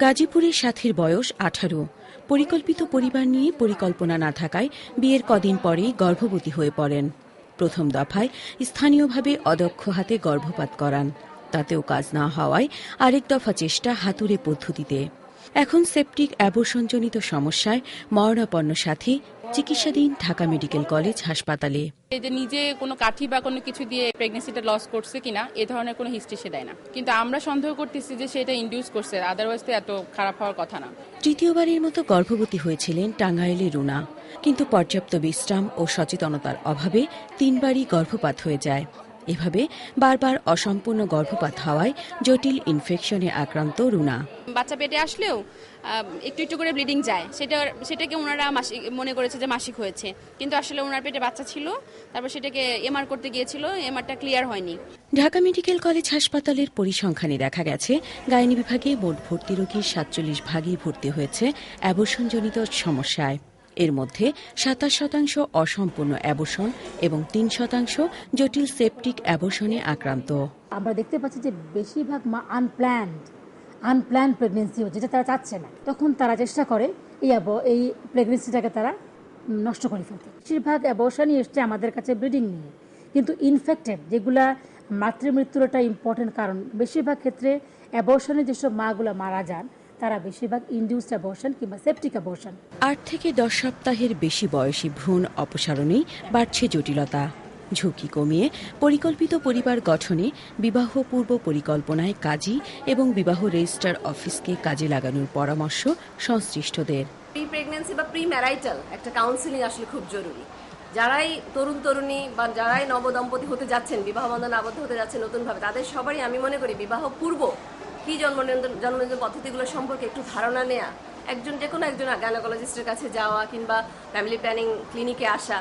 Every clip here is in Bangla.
গাজীপুরের সাথীর বয়স আঠারো। পরিকল্পিত পরিবার নিয়ে পরিকল্পনা না থাকায় বিয়ের কদিন পরেই গর্ভবতী হয়ে পড়েন। প্রথম দফায় স্থানীয়ভাবে অদক্ষ হাতে গর্ভপাত করান। তাতেও কাজ না হওয়ায় আরেক দফা চেষ্টা হাতুড়ে পদ্ধতিতে। এখন সেপটিক অ্যাবর্ষণজনিত সমস্যায় মরণাপন্ন সাথী চিকিৎসাধীন ঢাকা মেডিকেল কলেজ হাসপাতালে। এই যে নিজে কোনো কাঠি বা কোনো কিছু দিয়ে প্রেগনেন্সিটা লস করছে কিনা এ ধরনের কোনো হিস্ট্রি সে দেয় না। কিন্তু আমরা সন্দেহ করতেছি যে সেটা ইন্ডিউস করছে আদারওয়াইজ তো এত খারাপ হওয়ার কথা না। তৃতীয়বারের মতো গর্ভবতী হয়েছিলেন টাঙ্গাইলে রুনা। কিন্তু পর্যাপ্ত বিশ্রাম ও সচেতনতার অভাবে তিনবারই গর্ভপাত হয়ে যায়। এভাবে বারবার অসম্পূর্ণ গর্ভপাত হওয়ায় জটিল ইনফেকশনে আক্রান্ত রুনা। বাচ্চা পেটে আসলেও একটু একটু করে ব্লিডিং যায়। সেটা সেটাকে ওনারা মাসিক মনে করেছে যে মাসিক হয়েছে। কিন্তু আসলে ওনার পেটে বাচ্চা ছিল তারপর সেটাকে এমআর করতে গিয়েছিল এমআরটা ক্লিয়ার হয়নি। ঢাকা মেডিকেল কলেজ হাসপাতালের পরিসংখ্যানে দেখা গেছে গাইনি বিভাগে মোট ভর্তি রোগীর সাতচল্লিশ ভাগই ভর্তি হয়েছে অ্যাবর্ষণজনিত সমস্যায়। এর মধ্যে সাতাশ শতাংশ অসম্পূর্ণ অ্যাবর্ষণ এবং তিন শতাংশ জটিল সেপটিক অ্যাবর্ষণে আক্রান্ত। আমরা দেখতে পাচ্ছি যে বেশিরভাগ মা আনপ্ল্যান্ড আনপ্ল্যান প্রেগনেন্সি হচ্ছে, যেটা তারা চাচ্ছে না। তখন তারা চেষ্টা করে এই এই প্রেগনেন্সিটাকে তারা নষ্ট করে ফেলতে। বেশিরভাগ অ্যাবর্শনই এসছে আমাদের কাছে ব্লিডিং নিয়ে। কিন্তু ইনফেক্টেড যেগুলা মাতৃমৃত্যুর একটা ইম্পর্টেন্ট কারণ, বেশিরভাগ ক্ষেত্রে অ্যাবর্শনে যেসব মাগুলো মারা যান তারা বেশিরভাগ ইনডিউসড অ্যাবর্শন কিংবা সেপটিক অ্যাবর্শন আট থেকে দশ সপ্তাহের বেশি বয়সী ভ্রূণ অপসারণেই বাড়ছে জটিলতা। ঝুঁকি কমিয়ে পরিকল্পিত পরিবার গঠনে বিবাহ পূর্ব পরিকল্পনায় কাজী এবং বিবাহ রেজিস্ট্রার অফিসকে কাজে লাগানোর পরামর্শ সংশ্লিষ্টদের। প্রি প্রেগনেন্সি বা প্রি ম্যারাইটাল একটা কাউন্সিলিং আসলে খুব জরুরি। যারাই তরুণ তরুণী বা যারাই নবদম্পতি হতে যাচ্ছেন বিবাহ বন্ধনে আবদ্ধ হতে যাচ্ছেন নতুনভাবে তাদের সবারই আমি মনে করি বিবাহ পূর্ব কি জন্ম নিয়ন্ত্রণ জন্ম নিয়ন্ত্রণ পদ্ধতিগুলো সম্পর্কে একটু ধারণা নেয়া। একজন যে কোনো একজন গাইনোকোলজিস্টের কাছে যাওয়া কিংবা ফ্যামিলি প্ল্যানিং ক্লিনিকে আসা,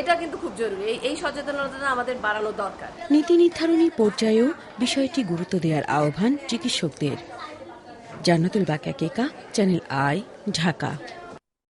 এটা কিন্তু খুব জরুরি। এই সচেতনতা আমাদের বাড়ানো দরকার। নীতি নির্ধারণী পর্যায়েও বিষয়টি গুরুত্ব দেওয়ার আহ্বান চিকিৎসকদের। জান্নাতুল বাকা কেকা, চ্যানেল আই, ঢাকা।